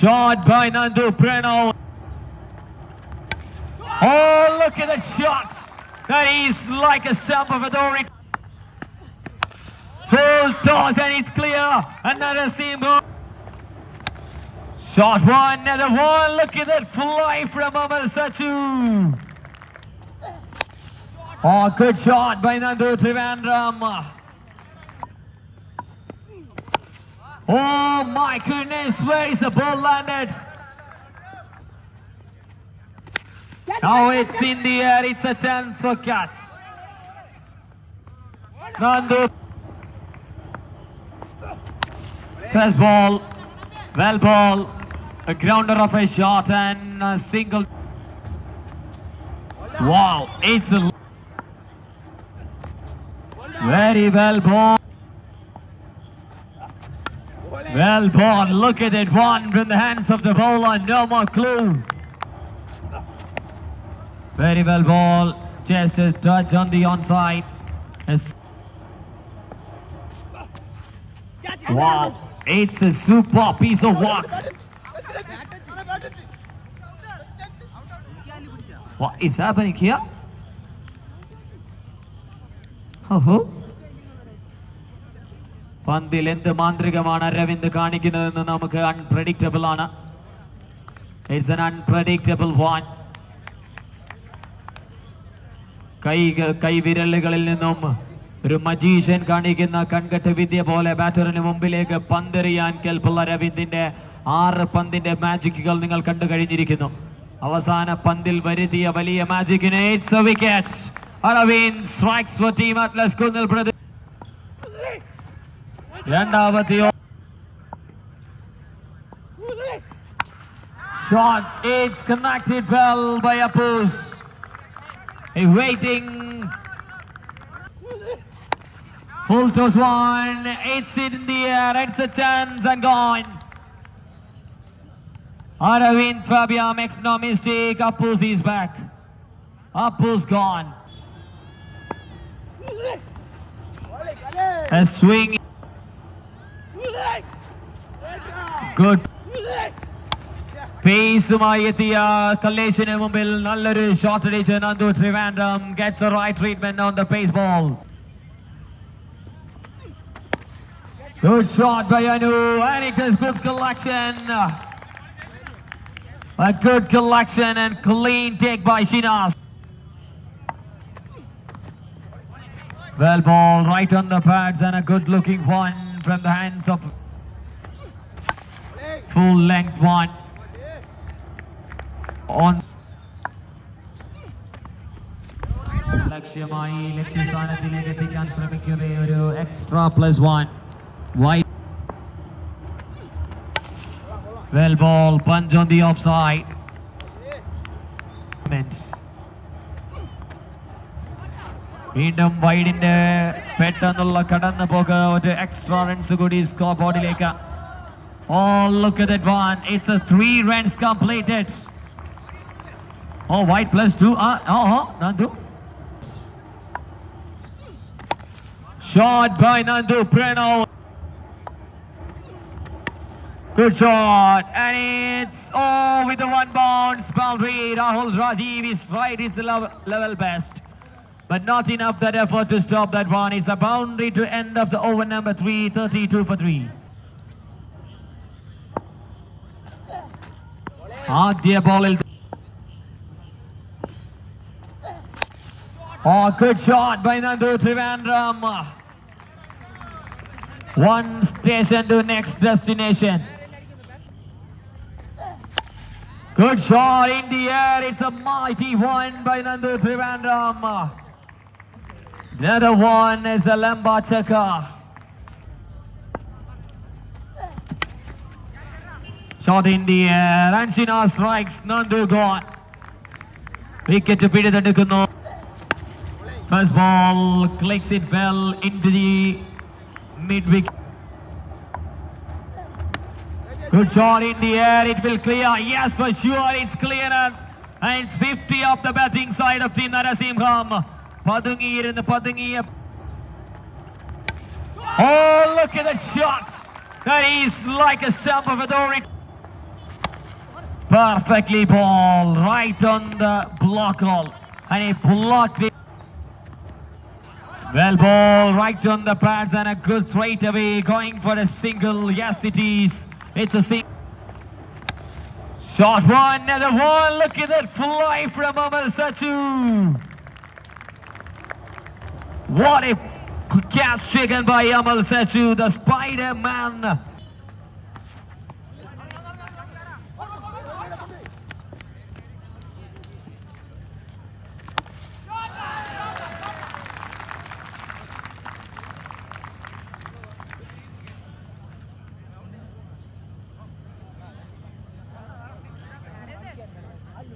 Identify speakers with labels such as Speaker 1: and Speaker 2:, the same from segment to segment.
Speaker 1: Shot by Nandu Pranav. Oh, look at the shot. That is like a authority. Full toss and it's clear. Another seam goal. Shot one, another one. Look at that fly from Amal Sachu. Oh, good shot by Nandu Trivandrum. Oh my goodness, where is the ball landed? Now it's in the air, it's a chance for catch. Nandu. First ball, well ball, a grounder of a shot and a single. Wow, it's a very well ball. Well ball, look at it, one from the hands of the bowler, no more clue. Very well ball, just a touch on the onside. Yes. Wow, it's a super piece of work. What is happening here? ഓഹോ പന്തിൽ എന്ത് മാന്ത്രികമാണ് അരവിന്ദ് കാണിക്കുന്നതെന്ന് നമുക്ക് unpredictable ആണ്. It's unpredictable one കൈ കൈവിരലുകളിൽ നിന്നും ഒരു magician കാണിക്കുന്ന കൺകെട്ട് വിദ്യ പോലെ ബാറ്ററിന് മുമ്പിലേക്ക് പന്തെറിയാൻ കെൽപ്പുള്ള അരവിന്ദിന്റെ ആറ് പന്തിന്റെ മാജിക്കുകൾ നിങ്ങൾ കണ്ടു കഴിഞ്ഞിരിക്കുന്നു. അവസാന പന്തിൽ വരുത്തിയ വലിയ മാജിക്കിനെ it's a wicket Arvind strikes for team atlas കുന്നിൽ இரண்டாவது Shot, it's connected well by Apus. He's waiting. Full toss one, it's in the air, it's a chance and gone. Aravind Fabia makes no mistake, Apus is back. Apus gone. A swing. good പേസുമായി എത്തിയ കല്ലേശിന് മുമ്പിൽ നല്ലൊരു shot അടിച്ച് Nandu Trivandrum gets a right treatment on the pace ball Good shot by Anu, and it is good collection. A good collection and clean take by Shinas. Well ball right on the pads and a good looking one from the hands of full length one. On. ലക്ഷ്യമായി ലക്ഷ്യസ്ഥാനത്തിലേക്ക് എത്തിക്കാൻ ശ്രമിക്കുന്ന ഒരു extra plus one wide well ball punch on the off side വീണ്ടും വൈഡിന്റെ പെട്ടെന്നുള്ള കടന്നു പോക ഒരു എക്സ്ട്രാ റൺസ് കൂടി സ്കോർ ബോർഡിലേക്ക് Oh, look at that one. It's a three runs completed. Oh, white plus two. Uh, oh, oh, Nandu. Shot by Nandu Pranav. Good shot. And it's oh with the one bounce boundary. Rahul Rajiv is right. It's level, level best. But not enough that effort to stop that one. It's a boundary to end of the over number three, 32 for three. ആദ്യ ബോളിൽ Oh, good shot by Nandu Trivandrum. One station to next destination. Good shot in the air. It's a mighty one by Nandu Trivandrum. Another one is a Lamba Chaka. Shot in the air. And Sina strikes. Nandu gone. Wicket പിടിതെടുക്കുന്നു First ball clicks it well into the mid wicket. Good shot in the air. It will clear. Yes, for sure. It's clear. And it's 50 off the batting side of Team Narasimham. പതുങ്ങിയിരുന്ന് പതുങ്ങിയ Oh, look at that shot. That is like a stamp of authority. Perfectly ball right on the block hole. And he blocked it. Well ball right on the pads and a good straight away going for a single. Yes, it is. It's a single. Shot one, another one. Look at that fly from Amal Sachu. What a catch taken by Amal Sachu, the Spider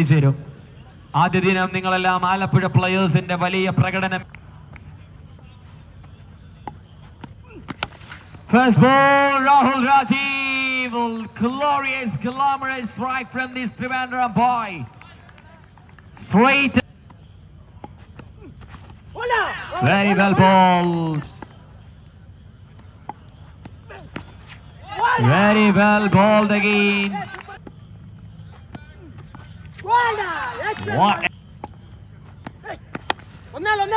Speaker 1: എത്തിച്ചേരും ആദ്യ ദിനം നിങ്ങളെല്ലാം ആലപ്പുഴ പ്ലെയേഴ്സിന്റെ വലിയ പ്രകടനം First ball, Rahul Rajiv. Glorious, glamorous strike from this Trivandrum boy. Straight. Very well bowled. Very well bowled again. What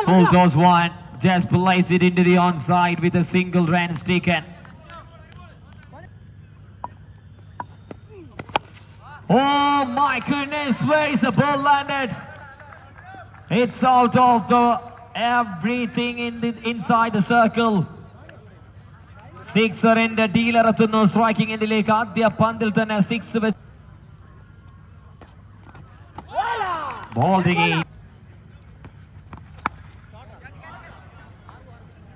Speaker 1: Full toss one. Just placed it into the onside with a single runs taken. Oh my goodness, where is the ball landed? It's out of the everything in the inside the circle. സിക്സറിന്റെ dealer എത്തുന്നു striking എൻഡിലേക്ക് ആദ്യ പന്തിൽ തന്നെ six Ball again.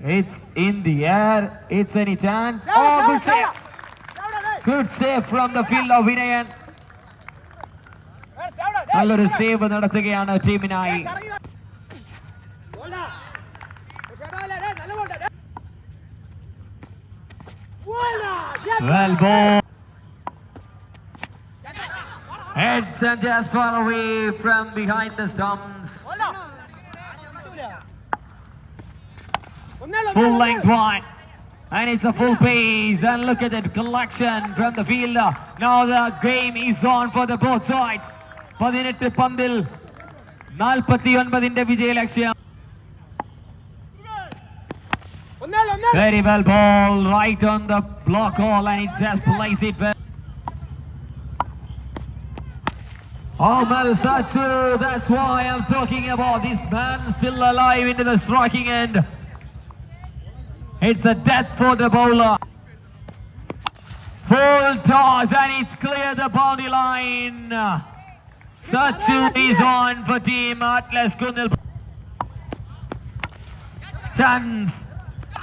Speaker 1: It's in the air. It's any chance. Oh, good save. Good save from the field of Vinayan. നല്ലൊരു save നടത്തുകയാണ് ടീമിനായി Well ball. Heads and just far away from behind the stumps. Full length one. And it's a full pace. And look at that collection from the fielder. Now the game is on for the both sides. പതിനെട്ട് പന്തിൽ നാൽപ്പത്തി ഒൻപതിന്റെ വിജയലക്ഷ്യം Very well ball, right on the block hole, and it just plays it well. Oh, Malsachu, that's why I'm talking about this man still alive into the striking end. It's a death for the bowler. Full toss, and it's clear the boundary line. Sachu is on for team Atlas Kunil. Chance.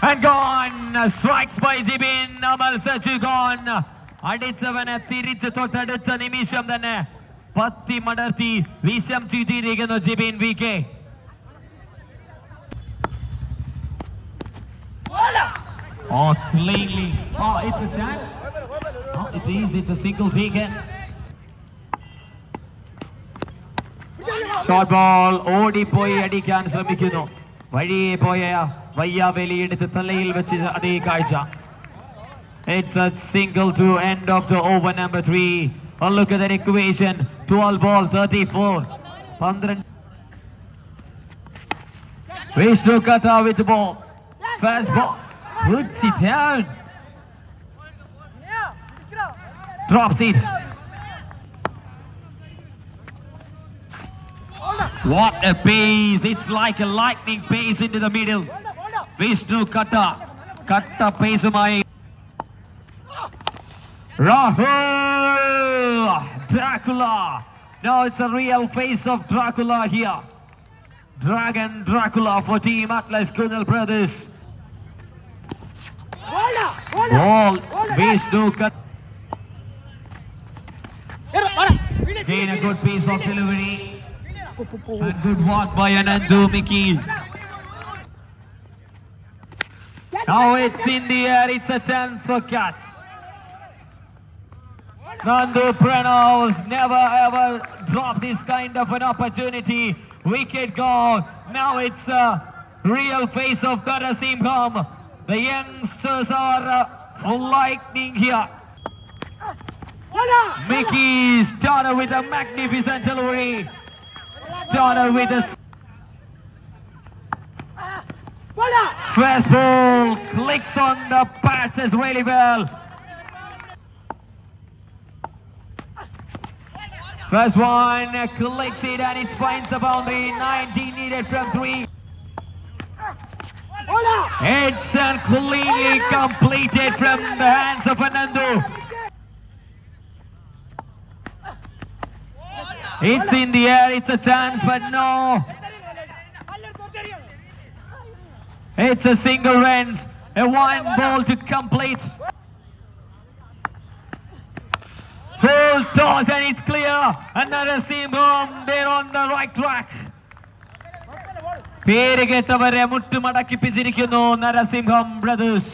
Speaker 1: And gone. Strikes by Jibin. Amal Sachu gone. അടിച്ചവനെ തിരിച്ചു തൊട്ടടുത്ത നിമിഷം തന്നെ പത്തി മടർത്തി വിഷം ചീറ്റിയിരിക്കുന്നു Jibin V K Oh, cleanly. Oh, it's a chance. Oh, it is. It's a single taken. Short ball ഓടിപ്പോയി അടിക്കാൻ ശ്രമിക്കുന്നു വഴിയെ പോയ വയ്യാവേലി എടുത്ത് തലയിൽ വെച്ച് അതേ കാഴ്ച It's a single to end of the over number three. Oh, look at that equation. 12 ball, 34. 12. Vishnu Kata with the ball. Fast ball. Puts it down. Drops it. What a pace. It's like a lightning pace into the middle. Vishnu Kata. Kata pace my Rahul Dracula. Now it's a real face of Dracula here. Dragon Dracula for Team Atlas Kunal Brothers. Ball. Vishnu Kata. Again a good piece of delivery. And good work by Anandu Miki. Now it's in the air. It's a chance for catch. Nandu Pranav's never ever drop this kind of an opportunity. Wicket gone. Now it's a real face of Karasimham. The youngsters are uh, lightning here. Mickey started with a magnificent delivery. Started with a fastball, clicks on the pads as really well. First one collects it and it finds a boundary. 19 needed from three. It's and cleanly completed from the hands of Fernando. It's in the air, it's a chance, but no. It's a single runs, a one ball to complete. Full toss and it's clear. Another seam home. They're on the right track. പേര് കേട്ടവരെ മുട്ടുമടക്കിപ്പിച്ചിരിക്കുന്നു Narasimham brothers